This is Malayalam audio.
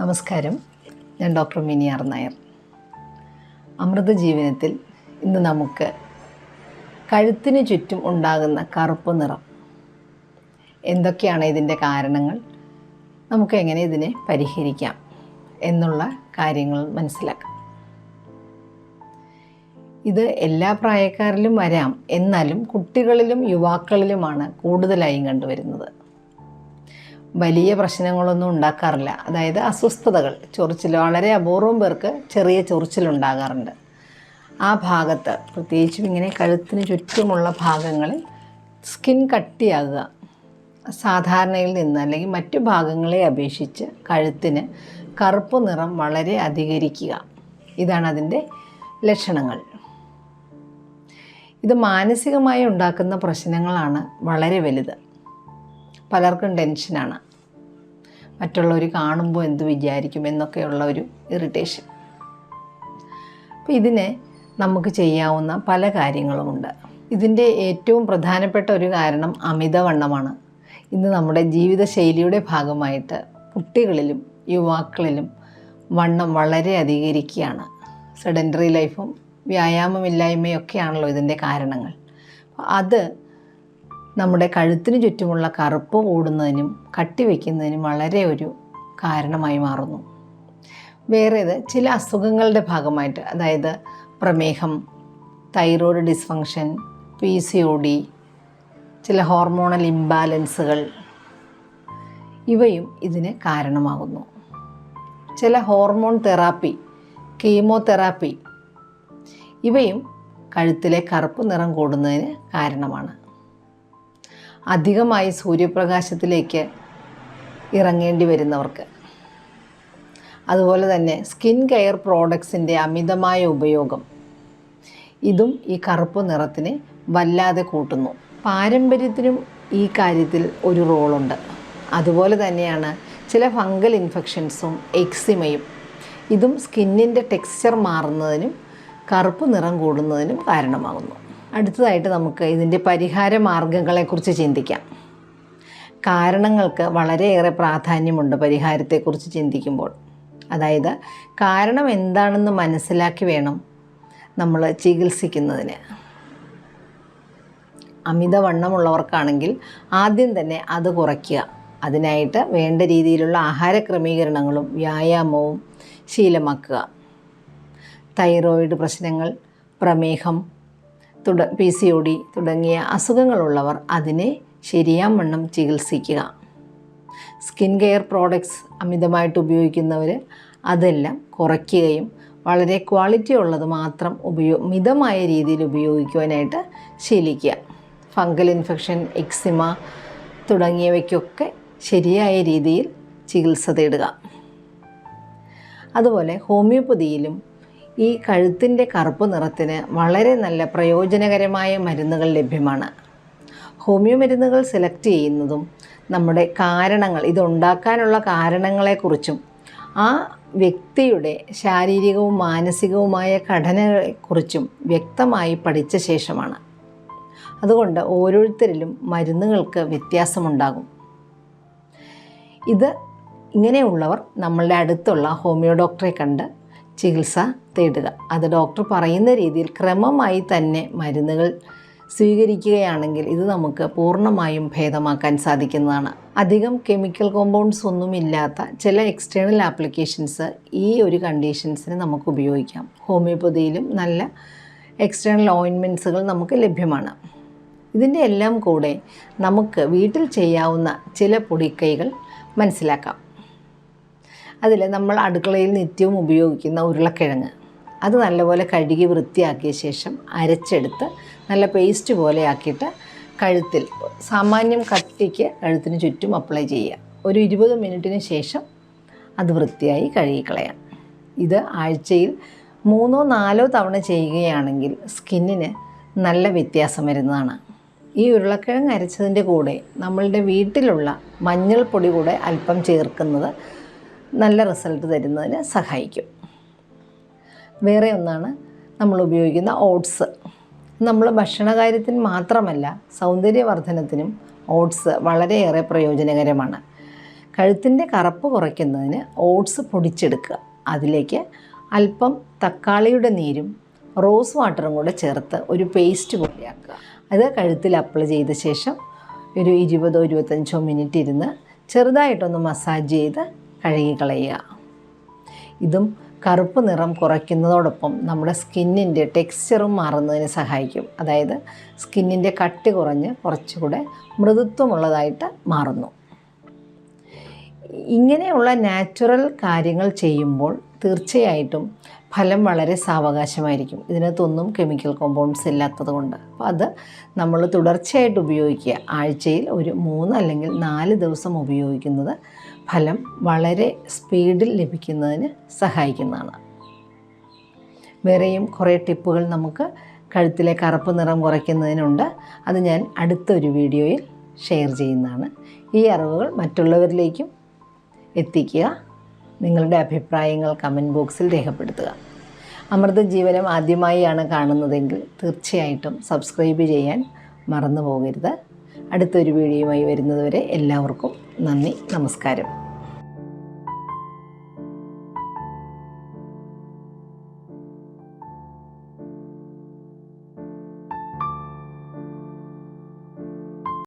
നമസ്കാരം. ഞാൻ ഡോക്ടർ മിനിയാർ നായർ. അമൃത ജീവനത്തിൽ ഇന്ന് നമുക്ക് കഴുത്തിന് ചുറ്റും ഉണ്ടാകുന്ന കറുപ്പ് നിറം. എന്തൊക്കെയാണ് ഇതിന്റെ കാരണങ്ങൾ? നമുക്ക് എങ്ങനെ ഇതിനെ പരിഹരിക്കാം എന്നുള്ള കാര്യങ്ങൾ മനസ്സിലാക്കാം. ഇത് എല്ലാ പ്രായക്കാരിലും വരാം. എന്നാലും കുട്ടികളിലും യുവാക്കളിലുമാണ് കൂടുതലായും കണ്ടുവരുന്നത്. വലിയ പ്രശ്നങ്ങളൊന്നും ഉണ്ടാക്കാറില്ല. അതായത് അസ്വസ്ഥതകൾ. ചൊറിച്ചിൽ വളരെ അപൂർവം പേർക്ക് ചെറിയ ചൊറിച്ചിലുണ്ടാകാറുണ്ട്. ആ ഭാഗത്ത് പ്രത്യേകിച്ചും ഇങ്ങനെ കഴുത്തിന് ചുറ്റുമുള്ള ഭാഗങ്ങളിൽ സ്കിൻ കട്ടിയാകുക സാധാരണയിൽ നിന്ന് അല്ലെങ്കിൽ മറ്റു ഭാഗങ്ങളെ അപേക്ഷിച്ച് കഴുത്തിന് കറുപ്പ് നിറം വളരെ അധികരിക്കുക. ഇതാണ് അതിന്റെ ലക്ഷണങ്ങൾ. ഇത് മാനസികമായി ഉണ്ടാക്കുന്ന പ്രശ്നങ്ങളാണ് വളരെ വലുത്. പലർക്കും ടെൻഷനാണ്. മറ്റുള്ളവർ കാണുമ്പോൾ എന്ത് വിചാരിക്കും എന്നൊക്കെയുള്ള ഒരു ഇറിറ്റേഷൻ അപ്പോൾ ഇതിനെ നമുക്ക് ചെയ്യാവുന്ന പല കാര്യങ്ങളുമുണ്ട്. ഇതിന്റെ ഏറ്റവും പ്രധാനപ്പെട്ട ഒരു കാരണം അമിതവണ്ണമാണ്. ഇന്ന് നമ്മുടെ ജീവിതശൈലിയുടെ ഭാഗമായിട്ട് കുട്ടികളിലും യുവാക്കളിലും വണ്ണം വളരെ അധികരിക്കുകയാണ്. സെഡന്ററി ലൈഫും വ്യായാമമില്ലായ്മയൊക്കെയാണല്ലോ ഇതിന്റെ കാരണങ്ങൾ. അത് നമ്മുടെ കഴുത്തിന് ചുറ്റുമുള്ള കറുപ്പ് കൂടുന്നതിനും കട്ടിവെക്കുന്നതിനും വളരെ ഒരു കാരണമായി മാറുന്നു. വേറേത് ചില അസുഖങ്ങളുടെ ഭാഗമായിട്ട് അതായത് പ്രമേഹം thyroid dysfunction P C O D ചില ഹോർമോണൽ ഇംബാലൻസുകൾ ഇവയും ഇതിന് കാരണമാകുന്നു. ചില ഹോർമോൺ തെറാപ്പി കീമോതെറാപ്പി ഇവയും കഴുത്തിലെ കറുപ്പ് നിറം കൂടുന്നതിന് കാരണമാണ്. അധികമായി സൂര്യപ്രകാശത്തിലേക്ക് ഇറങ്ങേണ്ടി വരുന്നവർക്ക്. അതുപോലെ തന്നെ സ്കിൻ കെയർ പ്രോഡക്ട്സിന്റെ അമിതമായ ഉപയോഗം. ഇതും ഈ കറുപ്പ് നിറത്തിനെ വല്ലാതെ കൂട്ടുന്നു. പാരമ്പര്യത്തിനും ഈ കാര്യത്തിൽ ഒരു റോളുണ്ട്. അതുപോലെ തന്നെയാണ് ചില ഫംഗൽ ഇൻഫെക്ഷൻസും എക്സിമയും. ഇതും സ്കിന്നിന്റെ ടെക്സ്ചർ മാറുന്നതിനും കറുപ്പ് നിറം കൂടുന്നതിനും കാരണമാകുന്നു. അടുത്തതായിട്ട് നമുക്ക് ഇതിന്റെ പരിഹാര മാർഗങ്ങളെക്കുറിച്ച് ചിന്തിക്കാം. കാരണങ്ങൾക്ക് വളരെയേറെ പ്രാധാന്യമുണ്ട് പരിഹാരത്തെക്കുറിച്ച് ചിന്തിക്കുമ്പോൾ. അതായത് കാരണം എന്താണെന്ന് മനസ്സിലാക്കി വേണം നമ്മൾ ചികിത്സിക്കുന്നതിന്. അമിതവണ്ണമുള്ളവർക്കാണെങ്കിൽ ആദ്യം തന്നെ അത് കുറയ്ക്കുക. അതിനായിട്ട് വേണ്ട രീതിയിലുള്ള ആഹാര ക്രമീകരണങ്ങളും വ്യായാമവും ശീലമാക്കുക. തൈറോയിഡ് പ്രശ്നങ്ങൾ പ്രമേഹം തുട പി സി ഒ ഡി തുടങ്ങിയ അസുഖങ്ങളുള്ളവർ അതിനെ ശരിയാവണ്ണം ചികിത്സിക്കുക. സ്കിൻ കെയർ പ്രോഡക്ട്സ് അമിതമായിട്ട് ഉപയോഗിക്കുന്നവർ അതെല്ലാം കുറയ്ക്കുകയും വളരെ ക്വാളിറ്റി ഉള്ളത് മാത്രം ഉപയോ മിതമായ രീതിയിൽ ഉപയോഗിക്കുവാനായിട്ട് ശീലിക്കുക. ഫംഗൽ ഇൻഫെക്ഷൻ എക്സിമ തുടങ്ങിയവയ്ക്കൊക്കെ ശരിയായ രീതിയിൽ ചികിത്സ തേടുക. അതുപോലെ ഹോമിയോപ്പതിയിലും ഈ കഴുത്തിന്റെ കറുപ്പ് നിറത്തിന് വളരെ നല്ല പ്രയോജനകരമായ മരുന്നുകൾ ലഭ്യമാണ്. ഹോമിയോ മരുന്നുകൾ സെലക്ട് ചെയ്യുന്നതും നമ്മുടെ കാരണങ്ങൾ ഇതുണ്ടാക്കാനുള്ള കാരണങ്ങളെക്കുറിച്ചും ആ വ്യക്തിയുടെ ശാരീരികവും മാനസികവുമായ ഘടനകളെക്കുറിച്ചും വ്യക്തമായി പഠിച്ച ശേഷമാണ്. അതുകൊണ്ട് ഓരോരുത്തരിലും മരുന്നുകൾക്ക് വ്യത്യാസമുണ്ടാകും. ഇത് ഇങ്ങനെയുള്ളവർ നമ്മളുടെ അടുത്തുള്ള ഹോമിയോ ഡോക്ടറെ കണ്ട് ചികിത്സ തേടുക. അത് ഡോക്ടർ പറയുന്ന രീതിയിൽ ക്രമമായി തന്നെ മരുന്നുകൾ സ്വീകരിക്കുകയാണെങ്കിൽ ഇത് നമുക്ക് പൂർണമായും ഭേദമാക്കാൻ സാധിക്കുന്നതാണ്. അധികം കെമിക്കൽ കോമ്പൗണ്ട്സ് ഒന്നുമില്ലാത്ത ചില എക്സ്റ്റേണൽ ആപ്ലിക്കേഷൻസ് ഈ ഒരു കണ്ടീഷൻസിന് നമുക്ക് ഉപയോഗിക്കാം. ഹോമിയോപ്പതിയിലും നല്ല എക്സ്റ്റേണൽ ഓയിൻമെന്റ്സുകൾ നമുക്ക് ലഭ്യമാണ്. ഇതിന്റെ എല്ലാം കൂടെ നമുക്ക് വീട്ടിൽ ചെയ്യാവുന്ന ചില പൊടിക്കൈകൾ മനസ്സിലാക്കാം. അതിൽ നമ്മൾ അടുക്കളയിൽ നിത്യവും ഉപയോഗിക്കുന്ന ഉരുളക്കിഴങ്ങ്. അത് നല്ലപോലെ കഴുകി വൃത്തിയാക്കിയ ശേഷം അരച്ചെടുത്ത് നല്ല പേസ്റ്റ് പോലെ ആക്കിയിട്ട് കഴുത്തിൽ സാമാന്യം കട്ടിക്ക് കഴുത്തിന് ചുറ്റും അപ്ലൈ ചെയ്യുക. ഒരു ഇരുപത് മിനിറ്റിന് ശേഷം അത് വൃത്തിയായി കഴുകിക്കളയാം. ഇത് ആഴ്ചയിൽ മൂന്നോ നാലോ തവണ ചെയ്യുകയാണെങ്കിൽ സ്കിന്നിന് നല്ല വ്യത്യാസം വരുന്നതാണ്. ഈ ഉരുളക്കിഴങ്ങ് അരച്ചതിന്റെ കൂടെ നമ്മളുടെ വീട്ടിലുള്ള മഞ്ഞൾപ്പൊടി കൂടെ അല്പം ചേർക്കുന്നത് നല്ല റിസൾട്ട് തരുന്നതിന് സഹായിക്കും. വേറെ ഒന്നാണ് നമ്മൾ ഉപയോഗിക്കുന്ന ഓട്സ്. നമ്മൾ ഭക്ഷണകാര്യത്തിന് മാത്രമല്ല സൗന്ദര്യവർദ്ധനത്തിനും ഓട്സ് വളരെയേറെ പ്രയോജനകരമാണ്. കഴുത്തിന്റെ കറുപ്പ് കുറയ്ക്കുന്നതിന് ഓട്സ് പൊടിച്ചെടുക്കുക. അതിലേക്ക് അല്പം തക്കാളിയുടെ നീരും റോസ് വാട്ടറും കൂടെ ചേർത്ത് ഒരു പേസ്റ്റ് പോലെയാക്കുക. അത് കഴുത്തിൽ അപ്ലൈ ചെയ്ത ശേഷം ഒരു ഇരുപതോ ഇരുപത്തഞ്ചോ മിനിറ്റ് ഇരുന്ന് ചെറുതായിട്ടൊന്ന് മസാജ് ചെയ്ത് കഴുകി കളയുക ഇതും കറുപ്പ് നിറം കുറയ്ക്കുന്നതോടൊപ്പം നമ്മുടെ സ്കിന്നിന്റെ ടെക്സ്ചറും മാറുന്നതിന് സഹായിക്കും. അതായത് സ്കിന്നിന്റെ കട്ടി കുറഞ്ഞ് കുറച്ചുകൂടെ മൃദുത്വമുള്ളതായിട്ട് മാറുന്നു. ഇങ്ങനെയുള്ള നാച്ചുറൽ കാര്യങ്ങൾ ചെയ്യുമ്പോൾ തീർച്ചയായിട്ടും ഫലം വളരെ സാവകാശമായിരിക്കും. ഇതിനകത്തൊന്നും കെമിക്കൽ കോമ്പൗണ്ട്സ് ഇല്ലാത്തത് കൊണ്ട്. അപ്പോൾ അത് നമ്മൾ തുടർച്ചയായിട്ട് ഉപയോഗിക്കുക. ആഴ്ചയിൽ ഒരു മൂന്ന് അല്ലെങ്കിൽ നാല് ദിവസം ഉപയോഗിക്കുന്നത് ഫലം വളരെ സ്പീഡിൽ ലഭിക്കുന്നതിന് സഹായിക്കുന്നതാണ്. വേറെയും കുറേ ടിപ്പുകൾ നമുക്ക് കഴുത്തിലെ കറുപ്പ് നിറം കുറയ്ക്കുന്നതിനുണ്ട്. അത് ഞാൻ അടുത്തൊരു വീഡിയോയിൽ ഷെയർ ചെയ്യുന്നതാണ്. ഈ അറിവുകൾ മറ്റുള്ളവരിലേക്കും എത്തിക്കുക. നിങ്ങളുടെ അഭിപ്രായങ്ങൾ കമന്റ് ബോക്സിൽ രേഖപ്പെടുത്തുക. അമൃത ജീവനം ആദ്യമായാണ് കാണുന്നതെങ്കിൽ തീർച്ചയായിട്ടും സബ്സ്ക്രൈബ് ചെയ്യാൻ മറന്നു പോകരുത്. അടുത്തൊരു വീഡിയോയുമായി വരുന്നതുവരെ എല്ലാവർക്കും നന്ദി. നമസ്കാരം.